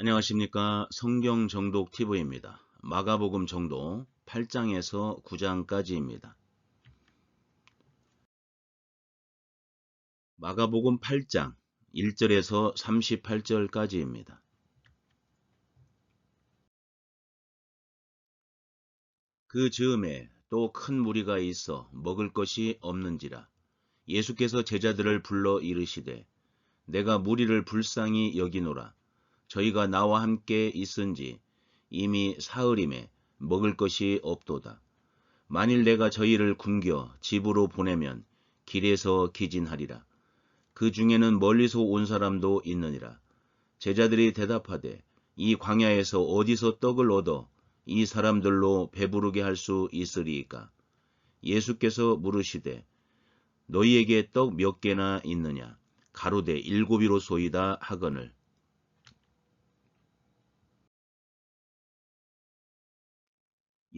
안녕하십니까 성경 정독 TV입니다. 마가복음 정독 8장에서 9장까지입니다. 마가복음 8장 1절에서 38절까지입니다. 그 즈음에 또 큰 무리가 있어 먹을 것이 없는지라 예수께서 제자들을 불러 이르시되 내가 무리를 불쌍히 여기노라 저희가 나와 함께 있은지 이미 사흘임에 먹을 것이 없도다. 만일 내가 저희를 굶겨 집으로 보내면 길에서 기진하리라. 그 중에는 멀리서 온 사람도 있느니라. 제자들이 대답하되 이 광야에서 어디서 떡을 얻어 이 사람들로 배부르게 할 수 있으리이까? 예수께서 물으시되 너희에게 떡 몇 개나 있느냐? 가로되 일곱이로 소이다 하거늘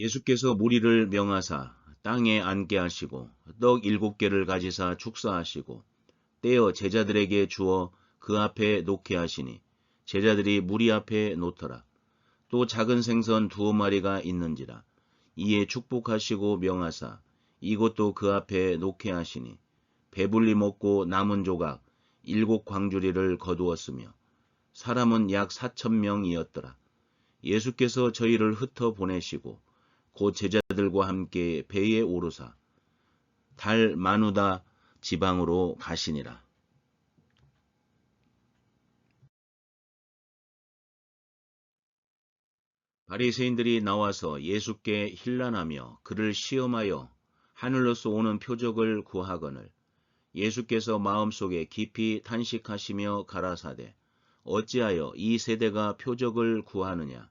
예수께서 무리를 명하사 땅에 앉게 하시고 떡 일곱 개를 가지사 축사하시고 떼어 제자들에게 주어 그 앞에 놓게 하시니 제자들이 무리 앞에 놓더라. 또 작은 생선 두어 마리가 있는지라 이에 축복하시고 명하사 이것도 그 앞에 놓게 하시니 배불리 먹고 남은 조각 일곱 광주리를 거두었으며 사람은 약 사천 명이었더라. 예수께서 저희를 흩어 보내시고 곧 제자들과 함께 배에 오르사 달 마누다 지방으로 가시니라. 바리새인들이 나와서 예수께 힐난하며 그를 시험하여 하늘로서 오는 표적을 구하거늘 예수께서 마음속에 깊이 탄식하시며 가라사대 어찌하여 이 세대가 표적을 구하느냐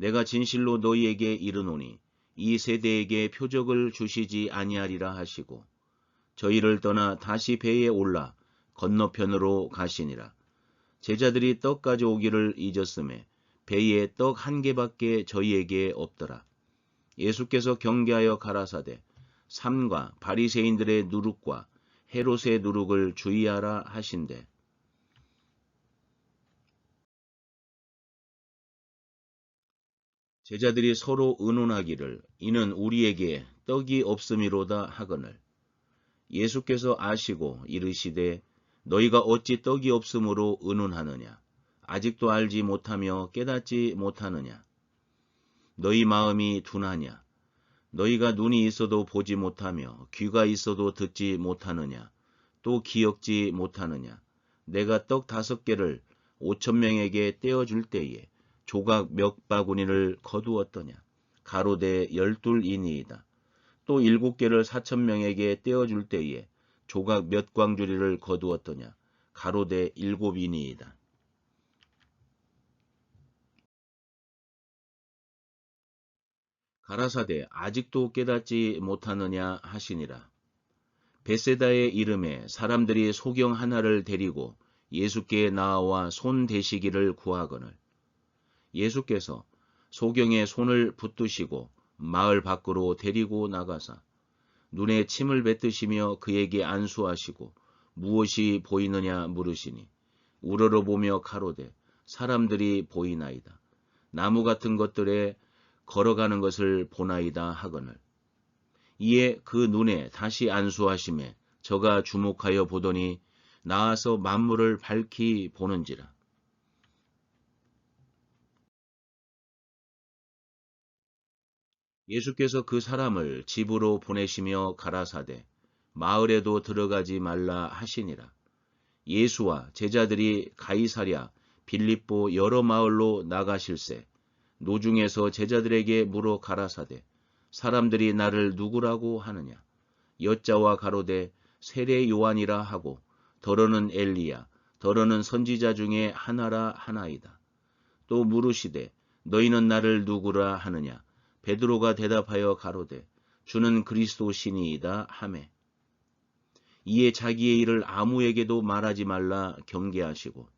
내가 진실로 너희에게 이르노니 이 세대에게 표적을 주시지 아니하리라 하시고 저희를 떠나 다시 배에 올라 건너편으로 가시니라. 제자들이 떡 가져오기를 잊었음에 배에 떡 한 개밖에 저희에게 없더라. 예수께서 경계하여 가라사대 삼과 바리새인들의 누룩과 헤롯의 누룩을 주의하라 하신대 제자들이 서로 의논하기를 이는 우리에게 떡이 없음이로다 하거늘. 예수께서 아시고 이르시되 너희가 어찌 떡이 없음으로 의논하느냐? 아직도 알지 못하며 깨닫지 못하느냐? 너희 마음이 둔하냐? 너희가 눈이 있어도 보지 못하며 귀가 있어도 듣지 못하느냐? 또 기억지 못하느냐? 내가 떡 다섯 개를 오천 명에게 떼어 줄 때에 조각 몇 바구니를 거두었더냐. 가로대 열둘이니이다. 또 일곱 개를 사천 명에게 떼어줄 때에 조각 몇 광주리를 거두었더냐. 가로대 일곱이니이다. 가라사대 아직도 깨닫지 못하느냐 하시니라. 베세다의 이름에 사람들이 소경 하나를 데리고 예수께 나와 손 대시기를 구하거늘 예수께서 소경의 손을 붙드시고 마을 밖으로 데리고 나가사 눈에 침을 뱉으시며 그에게 안수하시고 무엇이 보이느냐 물으시니 우러러 보며 가로되 사람들이 보이나이다. 나무 같은 것들에 걸어가는 것을 보나이다 하거늘. 이에 그 눈에 다시 안수하심에 저가 주목하여 보더니 나와서 만물을 밝히 보는지라. 예수께서 그 사람을 집으로 보내시며 가라사대 마을에도 들어가지 말라 하시니라. 예수와 제자들이 가이사랴 빌립보 여러 마을로 나가실세 노중에서 제자들에게 물어 가라사대 사람들이 나를 누구라고 하느냐 여자와 가로되 세례 요한이라 하고 더러는 엘리야 더러는 선지자 중에 하나라 하나이다. 또 물으시되 너희는 나를 누구라 하느냐 베드로가 대답하여 가로되 주는 그리스도신이이다. 하매. 이에 자기의 일을 아무에게도 말하지 말라 경계하시고.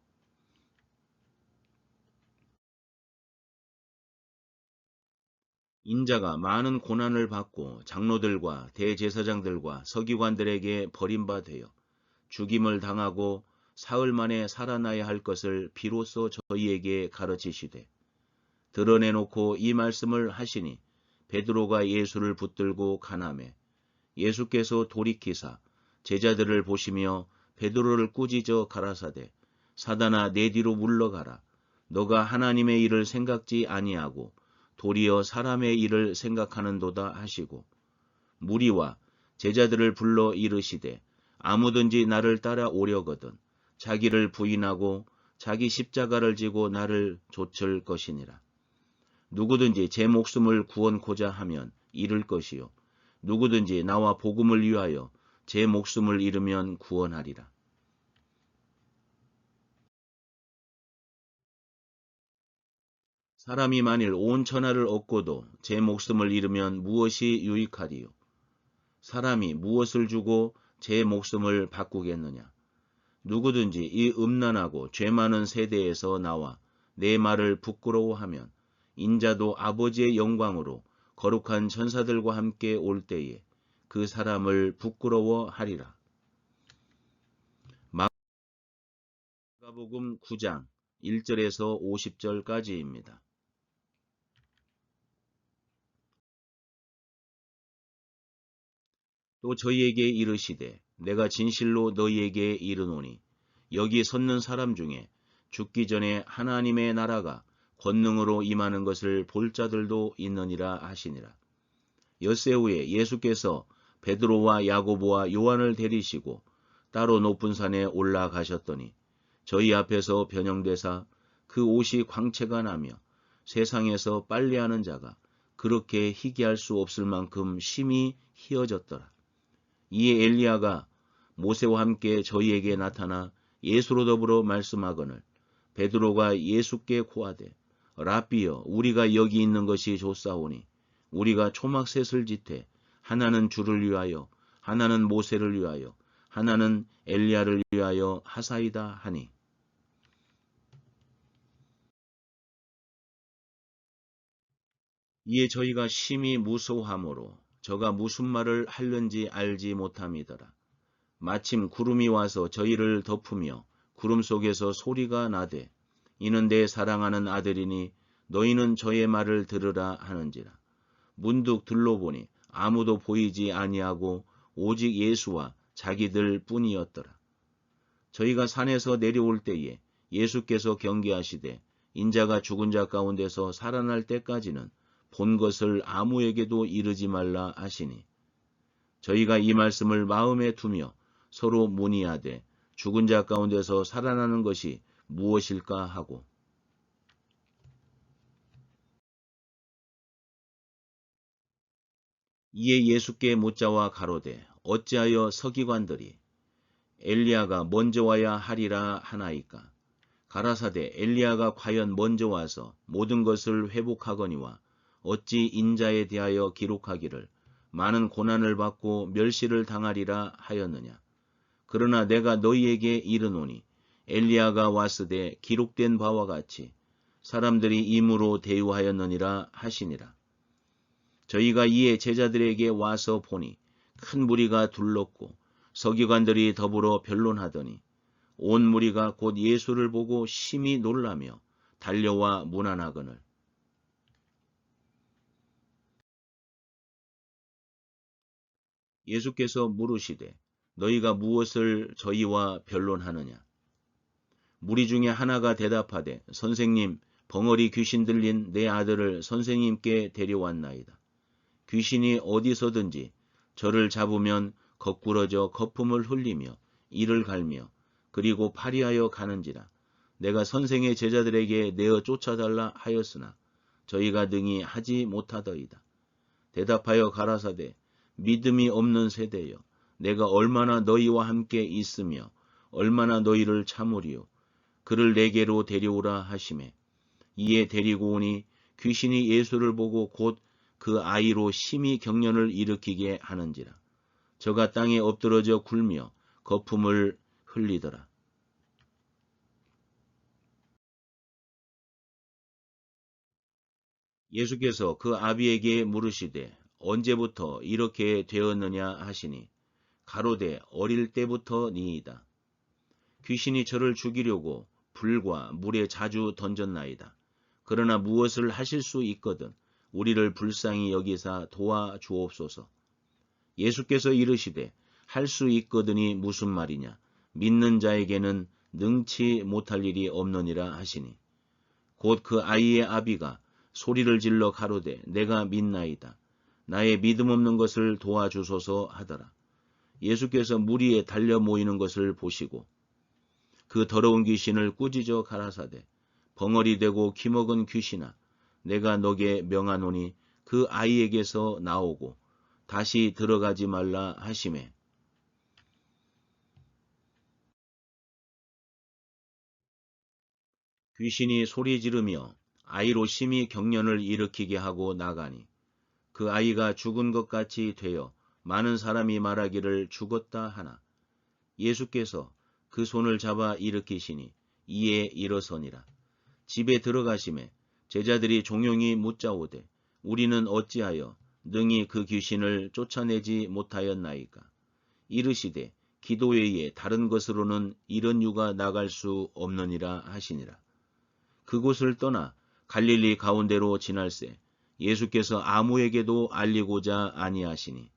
인자가 많은 고난을 받고 장로들과 대제사장들과 서기관들에게 버림받되어 죽임을 당하고 사흘 만에 살아나야 할 것을 비로소 저희에게 가르치시되 드러내놓고 이 말씀을 하시니 베드로가 예수를 붙들고 가남해 예수께서 돌이키사 제자들을 보시며 베드로를 꾸짖어 가라사대 사단아 내 뒤로 물러가라 너가 하나님의 일을 생각지 아니하고 도리어 사람의 일을 생각하는도다 하시고 무리와 제자들을 불러 이르시되 아무든지 나를 따라 오려거든 자기를 부인하고 자기 십자가를 지고 나를 좇을 것이니라. 누구든지 제 목숨을 구원코자 하면 잃을 것이요. 누구든지 나와 복음을 위하여 제 목숨을 잃으면 구원하리라. 사람이 만일 온 천하를 얻고도 제 목숨을 잃으면 무엇이 유익하리요? 사람이 무엇을 주고 제 목숨을 바꾸겠느냐? 누구든지 이 음란하고 죄 많은 세대에서 나와 내 말을 부끄러워하면 인자도 아버지의 영광으로 거룩한 천사들과 함께 올 때에 그 사람을 부끄러워하리라. 마가복음 9장 1절에서 50절까지입니다. 또 저희에게 이르시되 내가 진실로 너희에게 이르노니 여기 섰는 사람 중에 죽기 전에 하나님의 나라가 권능으로 임하는 것을 볼 자들도 있느니라 하시니라. 엿새 후에 예수께서 베드로와 야고보와 요한을 데리시고 따로 높은 산에 올라가셨더니 저희 앞에서 변형되사 그 옷이 광채가 나며 세상에서 빨래하는 자가 그렇게 희귀할 수 없을 만큼 심히 희어졌더라. 이에 엘리야가 모세와 함께 저희에게 나타나 예수로 더불어 말씀하거늘 베드로가 예수께 고하되 라비여 우리가 여기 있는 것이 좋사오니 우리가 초막셋을 짓되 하나는 주를 위하여 하나는 모세를 위하여 하나는 엘리야를 위하여 하사이다 하니 이에 저희가 심히 무서워하므로 저가 무슨 말을 할는지 알지 못함이더라. 마침 구름이 와서 저희를 덮으며 구름 속에서 소리가 나되 이는 내 사랑하는 아들이니 너희는 저의 말을 들으라 하는지라. 문득 들러보니 아무도 보이지 아니하고 오직 예수와 자기들 뿐이었더라. 저희가 산에서 내려올 때에 예수께서 경계하시되 인자가 죽은 자 가운데서 살아날 때까지는 본 것을 아무에게도 이르지 말라 하시니 저희가 이 말씀을 마음에 두며 서로 문의하되 죽은 자 가운데서 살아나는 것이 무엇일까 하고 이에 예수께 묻자와 가로되 어찌하여 서기관들이 엘리야가 먼저 와야 하리라 하나이까 가라사대 엘리야가 과연 먼저 와서 모든 것을 회복하거니와 어찌 인자에 대하여 기록하기를 많은 고난을 받고 멸시를 당하리라 하였느냐. 그러나 내가 너희에게 이르노니 엘리야가 왔으되 기록된 바와 같이 사람들이 임으로 대우하였느니라 하시니라. 저희가 이에 제자들에게 와서 보니 큰 무리가 둘렀고 서기관들이 더불어 변론하더니 온 무리가 곧 예수를 보고 심히 놀라며 달려와 문안하거늘 예수께서 물으시되 너희가 무엇을 저희와 변론하느냐? 무리 중에 하나가 대답하되 선생님 벙어리 귀신 들린 내 아들을 선생님께 데려왔나이다. 귀신이 어디서든지 저를 잡으면 거꾸러져 거품을 흘리며 이를 갈며 그리고 파리하여 가는지라 내가 선생의 제자들에게 내어 쫓아달라 하였으나 저희가 능히 하지 못하더이다. 대답하여 가라사대 믿음이 없는 세대여 내가 얼마나 너희와 함께 있으며 얼마나 너희를 참으리요 그를 내게로 데려오라 하심에 이에 데리고 오니 귀신이 예수를 보고 곧 그 아이로 심히 경련을 일으키게 하는지라 저가 땅에 엎드러져 굴며 거품을 흘리더라 예수께서 그 아비에게 물으시되 언제부터 이렇게 되었느냐 하시니 가로되 어릴 때부터 니이다. 귀신이 저를 죽이려고 불과 물에 자주 던졌나이다. 그러나 무엇을 하실 수 있거든 우리를 불쌍히 여기사 도와 주옵소서. 예수께서 이르시되 할 수 있거든이 무슨 말이냐 믿는 자에게는 능치 못할 일이 없느니라 하시니 곧 그 아이의 아비가 소리를 질러 가로되 내가 믿나이다. 나의 믿음 없는 것을 도와주소서 하더라. 예수께서 무리에 달려 모이는 것을 보시고 그 더러운 귀신을 꾸짖어 가라사대 벙어리 되고 기먹은 귀신아 내가 너게 명하노니 그 아이에게서 나오고 다시 들어가지 말라 하심에. 귀신이 소리 지르며 아이로 심히 경련을 일으키게 하고 나가니 그 아이가 죽은 것 같이 되어 많은 사람이 말하기를 죽었다 하나 예수께서 그 손을 잡아 일으키시니 이에 일어서니라. 집에 들어가심에 제자들이 종용이 묻자오되 우리는 어찌하여 능히 그 귀신을 쫓아내지 못하였나이까? 이르시되 기도 외에 다른 것으로는 이런 유가 나갈 수 없느니라 하시니라. 그곳을 떠나 갈릴리 가운데로 지날새 예수께서 아무에게도 알리고자 아니하시니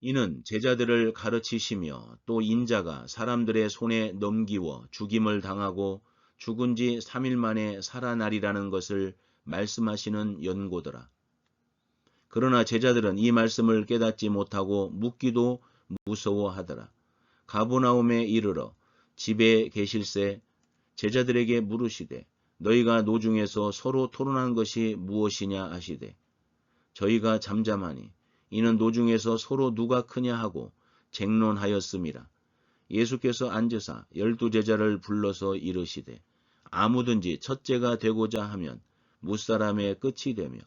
이는 제자들을 가르치시며 또 인자가 사람들의 손에 넘기워 죽임을 당하고 죽은 지 3일 만에 살아나리라는 것을 말씀하시는 연고더라. 그러나 제자들은 이 말씀을 깨닫지 못하고 묻기도 무서워하더라. 가보나움에 이르러 집에 계실새 제자들에게 물으시되 너희가 노중에서 서로 토론한 것이 무엇이냐 하시되 저희가 잠잠하니 이는 노중에서 서로 누가 크냐 하고 쟁론하였음이라. 예수께서 앉으사 열두 제자를 불러서 이르시되 아무든지 첫째가 되고자 하면 무사람의 끝이 되며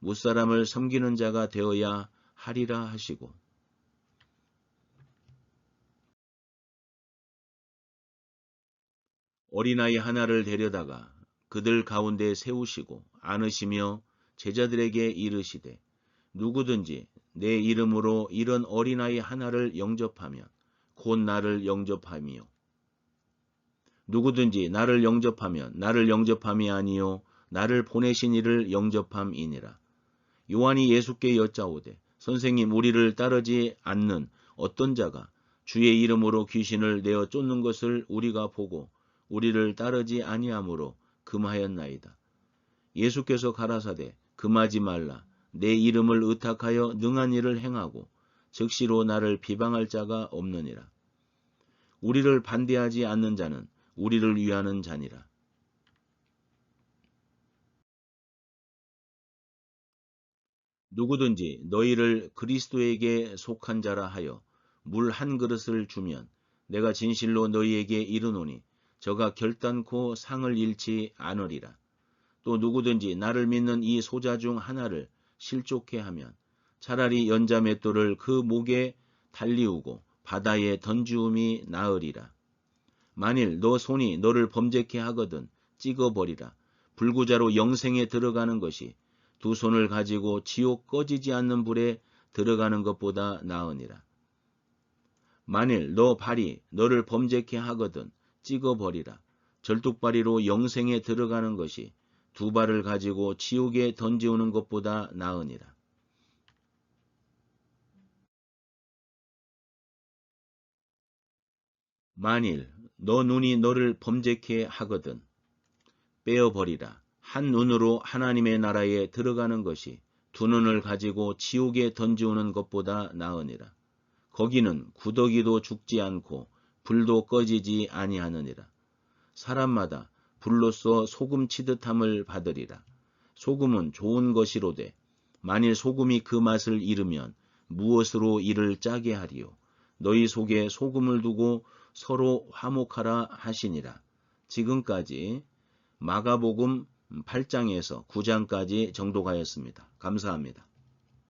무사람을 섬기는 자가 되어야 하리라 하시고 어린아이 하나를 데려다가 그들 가운데 세우시고 안으시며 제자들에게 이르시되 누구든지 내 이름으로 이런 어린아이 하나를 영접하면 곧 나를 영접하며 누구든지 나를 영접하면 나를 영접함이 아니요 나를 보내신 이를 영접함이니라. 요한이 예수께 여짜오되 선생님 우리를 따르지 않는 어떤 자가 주의 이름으로 귀신을 내어 쫓는 것을 우리가 보고 우리를 따르지 아니하므로 금하였나이다. 예수께서 가라사대 금하지 말라. 내 이름을 의탁하여 능한 일을 행하고 즉시로 나를 비방할 자가 없느니라. 우리를 반대하지 않는 자는 우리를 위하는 자니라. 누구든지 너희를 그리스도에게 속한 자라 하여 물 한 그릇을 주면 내가 진실로 너희에게 이르노니 저가 결단코 상을 잃지 않으리라. 또 누구든지 나를 믿는 이 소자 중 하나를 실족해 하면 차라리 연자 맷돌을 그 목에 달리우고 바다에 던지움이 나으리라. 만일 너 손이 너를 범죄케 하거든 찍어버리라. 불구자로 영생에 들어가는 것이 두 손을 가지고 지옥 꺼지지 않는 불에 들어가는 것보다 나으니라. 만일 너 발이 너를 범죄케 하거든 찍어버리라. 절뚝발이로 영생에 들어가는 것이 두 발을 가지고 지옥에 던지오는 것보다 나으니라. 만일 너 눈이 너를 범죄케 하거든 빼어버리라. 한 눈으로 하나님의 나라에 들어가는 것이 두 눈을 가지고 지옥에 던지오는 것보다 나으니라. 거기는 구더기도 죽지 않고 불도 꺼지지 아니하느니라. 사람마다 불로써 소금 치듯함을 받으리라. 소금은 좋은 것이로되 만일 소금이 그 맛을 잃으면 무엇으로 이를 짜게 하리요. 너희 속에 소금을 두고 서로 화목하라 하시니라. 지금까지 마가복음 8장에서 9장까지 정독하였습니다. 감사합니다.